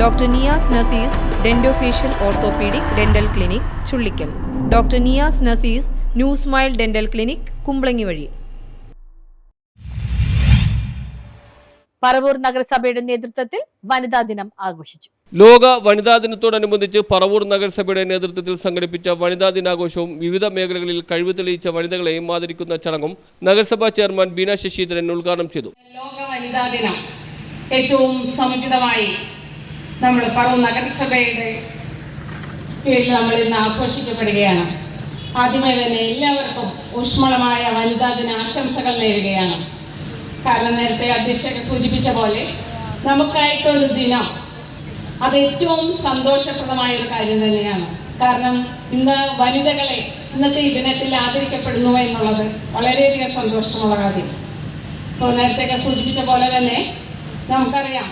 Doctor Niyas Nasees dentofacial orthopedic dental clinic Chullickal. Doctor Niyas Nasees new smile dental clinic Kumbalangi വഴി. പറവൂർ നഗരസഭയുടെ നേതൃത്വത്തിൽ വനിതാ ദിനം ആഘോഷിച്ചു. ലോക വനിതാ ദിനത്തോടനുബന്ധിച്ച് പറവൂർ നഗരസഭയുടെ നേതൃത്വത്തിൽ സംഘടിപ്പിച്ച വനിതാ ദിനാഘോഷവും വിവിധ മേഖലകളിൽ കഴിവ് തെളിയിച്ച വനിതകളെയും ആദരിക്കുന്ന ചടങ്ങും നഗരസഭാ ചെയർമാൻ ബീന ശശിധരൻ ഉദ്ഘാടനം ചെയ്തു. ലോക വനിതാ ദിനം ഏറ്റവും സമുചിതമായി നമ്മൾ പറവ നഗരസഭയുടെ പേരിൽ നമ്മൾ ഇന്ന് ആഘോഷിക്കപ്പെടുകയാണ്. ആദ്യമേ തന്നെ എല്ലാവർക്കും ഊഷ്മളമായ വനിതാ ദിന ആശംസകൾ നേരുകയാണ്. കാരണം നേരത്തെ അധ്യക്ഷനെ സൂചിപ്പിച്ച പോലെ നമുക്കായിട്ടൊരു ദിനം അത് ഏറ്റവും സന്തോഷപ്രദമായ ഒരു കാര്യം തന്നെയാണ്. കാരണം ഇന്ന് വനിതകളെ ഇന്നത്തെ ഈ ദിനത്തിൽ ആദരിക്കപ്പെടുന്നു എന്നുള്ളത് വളരെയധികം സന്തോഷമുള്ള കാര്യം. ഇപ്പോൾ നേരത്തെ സൂചിപ്പിച്ച പോലെ തന്നെ നമുക്കറിയാം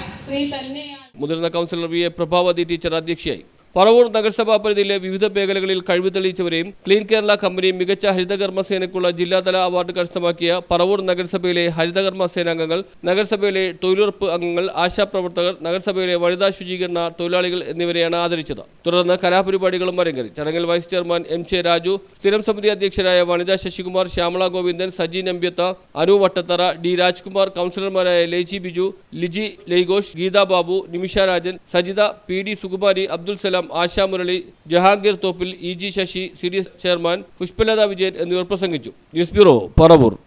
മുതിർന്ന councillor V A Prabhavathi teacher അധ്യക്ഷയായി. പറവൂർ നഗരസഭാ പരിധിയിലെ വിവിധ മേഖലകളിൽ കഴിവ് തെളിയിച്ചവരെയും ക്ലീൻ കേരള കമ്പനി മികച്ച ഹരിതകർമ്മ സേനയ്ക്കുള്ള ജില്ലാതല അവാർഡ് കരസ്ഥമാക്കിയ പറവൂർ നഗരസഭയിലെ ഹരിതകർമ്മ സേനാംഗങ്ങൾ നഗരസഭയിലെ തൊഴിലുറപ്പ് അംഗങ്ങൾ ആശാപ്രവർത്തകർ നഗരസഭയിലെ വനിതാ ശുചീകരണ തൊഴിലാളികൾ എന്നിവരെയാണ് ആദരിച്ചത്. തുടർന്ന് കലാപരിപാടികളും അരങ്ങേറി. ചടങ്ങിൽ vice chairman M J Raju സ്ഥിരം സമിതി അധ്യക്ഷരായ വനിതാ ശശികുമാർ ശ്യാമള ഗോവിന്ദൻ സജി നമ്പ്യത്ത അനു വട്ടത്തറ ഡി രാജ്കുമാർ കൗൺസിലർമാരായ Leji Biju Liji Laigosh Geetha Babu Nimisha Rajan Sajitha P D Sukumari Abdul Salam Asha Murali Jahangir Thoppil E G Sasi C D S chairman Pushpalatha Vijayan എന്നിവർ പ്രസംഗിച്ചു. News bureau Paravur.